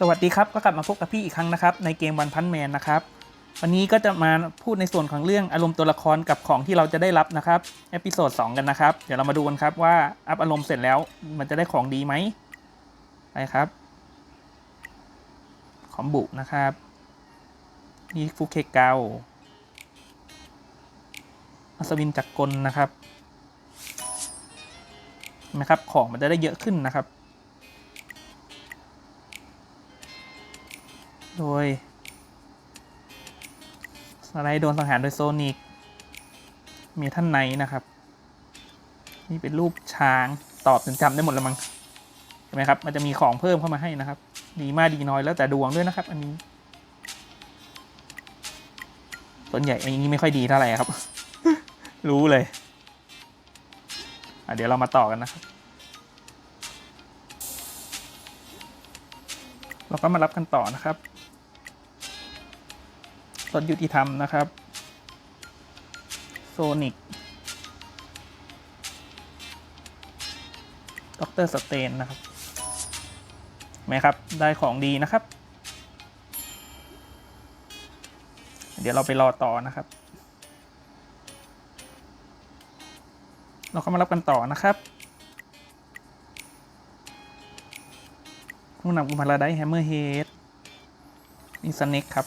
สวัสดีครับก็กลับมาพบกับพี่อีกครั้งนะครับ ในเกมวันพันแมนนะครับวันนี้ก็จะมาพูดในส่วนของเรื่องอารมณ์ตัวละครกับของที่เราจะได้รับนะครับเอพิโซด2กันนะครับ เดี๋ยวเรามาดูกันครับว่าอัพอารมณ์เสร็จแล้วมันจะได้ของดีไหมไปครับคอมบุนะครับนี่ฟูเคเกาอัศวินจักรกลนะครับเห็นะครับ ของมันจะได้เยอะขึ้นนะครับ โดยสไลด์โดนสังหารโดยโซนิกมีท่านไหนนะครับ นี่เป็นรูปช้างตอบจนจำได้หมดแล้วมั้งเห็นไหมครับ มันจะมีของเพิ่มเข้ามาให้นะครับ ดีมากดีน้อยแล้วแต่ดวงด้วยนะครับ อันนี้ ส่วนใหญ่อันนี้ไม่ค่อยดีเท่าไหร่ครับ รู้เลยอะเดี๋ยวเรามาต่อกันนะครับ เราก็มารับกันต่อนะครับรถยุติธรรมนะครับโซนิกด็อกเตอร์สเตนนะครับไหมครับ ได้ของดีนะครับ เดี๋ยวเราไปรอต่อนะครับ เราก็มารับกันต่อนะครับ ผู้นำกุมารได้แฮมเมอร์เฮดนี่สเน็กครับ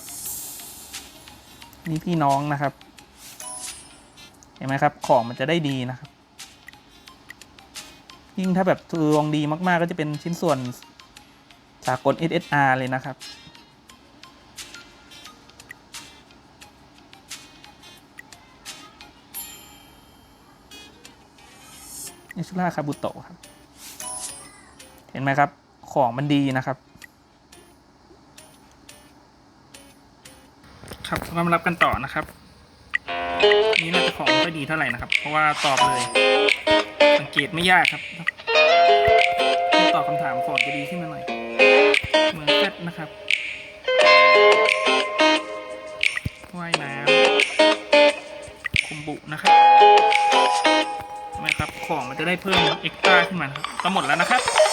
นี่พี่น้องนะครับ เห็นไหมครับ ของมันจะได้ดีนะครับ ยิ่งถ้าแบบดวงดีมาก ๆ ก็จะเป็นชิ้นส่วนสากล SSR เลยนะครับนิชุราคาบุโตะครับ เห็นไหมครับ ของมันดีนะครับ ครับเรามารับกันต่อนะครับ นี่น่าจะของไม่ดีเท่าไหร่นะครับ เพราะว่าตอบเลย สังเกตไม่ยากครับตอบคำถามของจะดีขึ้นมาหน่อย เหมือนเซตนะครับว่ายน้ำคุมบุนะครับนไหมครับ ของมันจะได้เพิ่มเอ็กซ์ตร้าขึ้นมาครับก็หมดแล้วนะครับ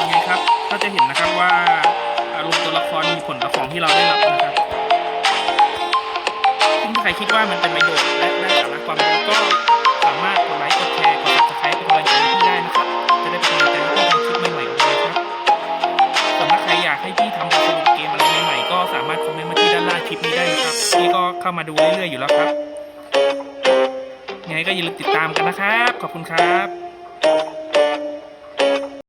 ยังไงครับก็จะเห็นนะครับว่าอารมณ์ตัวละครมีผลต่อของที่เราได้รับนะครับซึ่งถ้าใครคิดว่ามันเป็นประโยชน์และได้สาระความรู้ก็สามารถกดไลค์กดแชร์กด subscribe เป็นกำลังใจให้พี่ได้นะครับ จะได้เป็นกำลังใจให้พี่ทำคลิปใหม่ๆออกมาครับส่วนถ้าใครอยากให้พี่ทำสนุกเกมอะไรใหม่ๆก็สามารถคอมเมนต์มาที่ด้านล่างคลิปนี้ได้นะครับพี่ก็เข้ามาดูเรื่อยๆอยู่แล้วครับยังไงก็อย่าลืมติดตามกันนะครับ ขอบคุณครับ